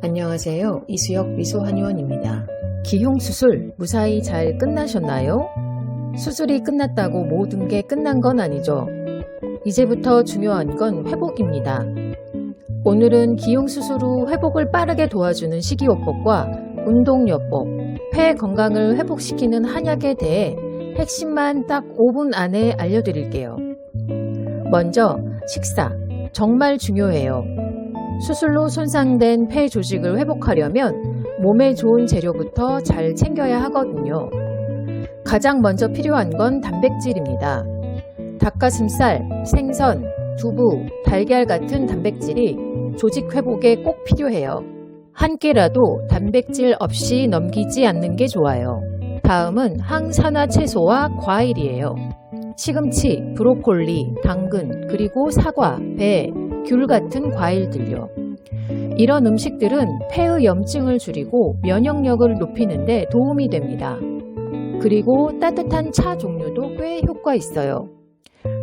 안녕하세요. 이수혁 미소한의원입니다. 기흉수술 무사히 잘 끝나셨나요? 수술이 끝났다고 모든 게 끝난 건 아니죠. 이제부터 중요한 건 회복입니다. 오늘은 기흉수술 후 회복을 빠르게 도와주는 식이요법과 운동요법, 폐 건강을 회복시키는 한약에 대해 핵심만 딱 5분 안에 알려드릴게요. 먼저 식사, 정말 중요해요. 수술로 손상된 폐 조직을 회복하려면 몸에 좋은 재료부터 잘 챙겨야 하거든요. 가장 먼저 필요한 건 단백질입니다. 닭가슴살, 생선, 두부, 달걀 같은 단백질이 조직 회복에 꼭 필요해요. 한 끼라도 단백질 없이 넘기지 않는 게 좋아요. 다음은 항산화 채소와 과일이에요. 시금치, 브로콜리, 당근, 그리고 사과, 배, 귤 같은 과일들요. 이런 음식들은 폐의 염증을 줄이고 면역력을 높이는데 도움이 됩니다. 그리고 따뜻한 차 종류도 꽤 효과 있어요.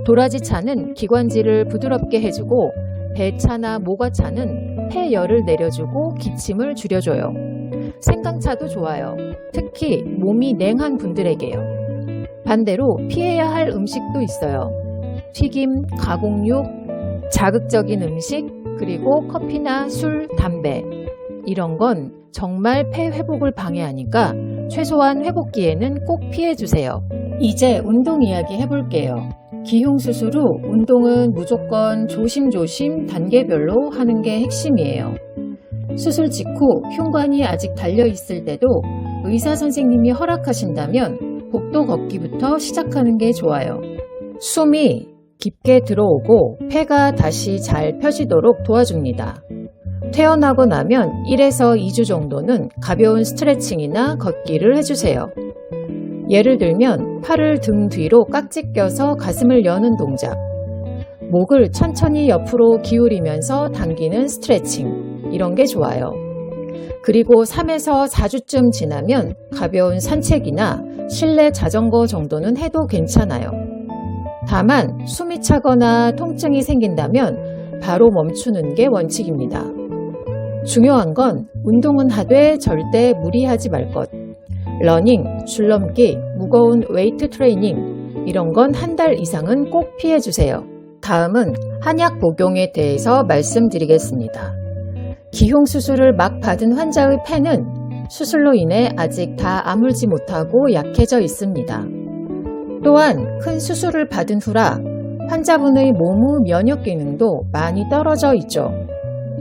도라지 차는 기관지를 부드럽게 해주고 배차나 모과차는 폐열을 내려주고 기침을 줄여줘요. 생강차도 좋아요. 특히 몸이 냉한 분들에게요. 반대로 피해야 할 음식도 있어요. 튀김, 가공육, 자극적인 음식, 그리고 커피나 술, 담배. 이런 건 정말 폐 회복을 방해하니까 최소한 회복기에는 꼭 피해 주세요. 이제 운동 이야기 해볼게요. 기흉수술 후 운동은 무조건 조심조심 단계별로 하는 게 핵심이에요. 수술 직후 흉관이 아직 달려있을 때도 의사 선생님이 허락하신다면 복도 걷기부터 시작하는 게 좋아요. 숨이 깊게 들어오고 폐가 다시 잘 펴지도록 도와줍니다. 퇴원하고 나면 1에서 2주 정도는 가벼운 스트레칭이나 걷기를 해주세요. 예를 들면 팔을 등 뒤로 깍지 껴서 가슴을 여는 동작, 목을 천천히 옆으로 기울이면서 당기는 스트레칭, 이런 게 좋아요. 그리고 3에서 4주쯤 지나면 가벼운 산책이나 실내 자전거 정도는 해도 괜찮아요. 다만 숨이 차거나 통증이 생긴다면 바로 멈추는 게 원칙입니다. 중요한 건 운동은 하되 절대 무리하지 말 것. 러닝, 줄넘기, 무거운 웨이트 트레이닝 이런 건 한 달 이상은 꼭 피해 주세요. 다음은 한약 복용에 대해서 말씀드리겠습니다. 기흉 수술을 막 받은 환자의 폐는 수술로 인해 아직 다 아물지 못하고 약해져 있습니다. 또한 큰 수술을 받은 후라 환자분의 몸의 면역 기능도 많이 떨어져 있죠.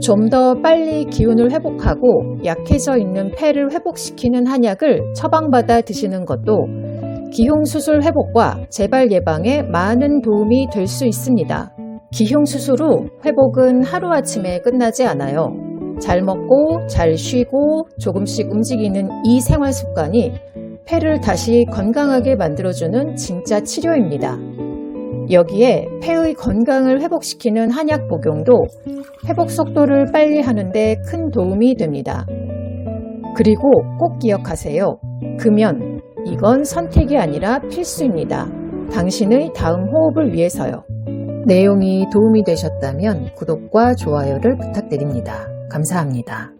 좀 더 빨리 기운을 회복하고 약해져 있는 폐를 회복시키는 한약을 처방받아 드시는 것도 기흉수술 회복과 재발 예방에 많은 도움이 될 수 있습니다. 기흉수술 후 회복은 하루아침에 끝나지 않아요. 잘 먹고 잘 쉬고 조금씩 움직이는 이 생활 습관이 폐를 다시 건강하게 만들어주는 진짜 치료입니다. 여기에 폐의 건강을 회복시키는 한약 복용도 회복 속도를 빨리 하는데 큰 도움이 됩니다. 그리고 꼭 기억하세요. 금연, 이건 선택이 아니라 필수입니다. 당신의 다음 호흡을 위해서요. 내용이 도움이 되셨다면 구독과 좋아요를 부탁드립니다. 감사합니다.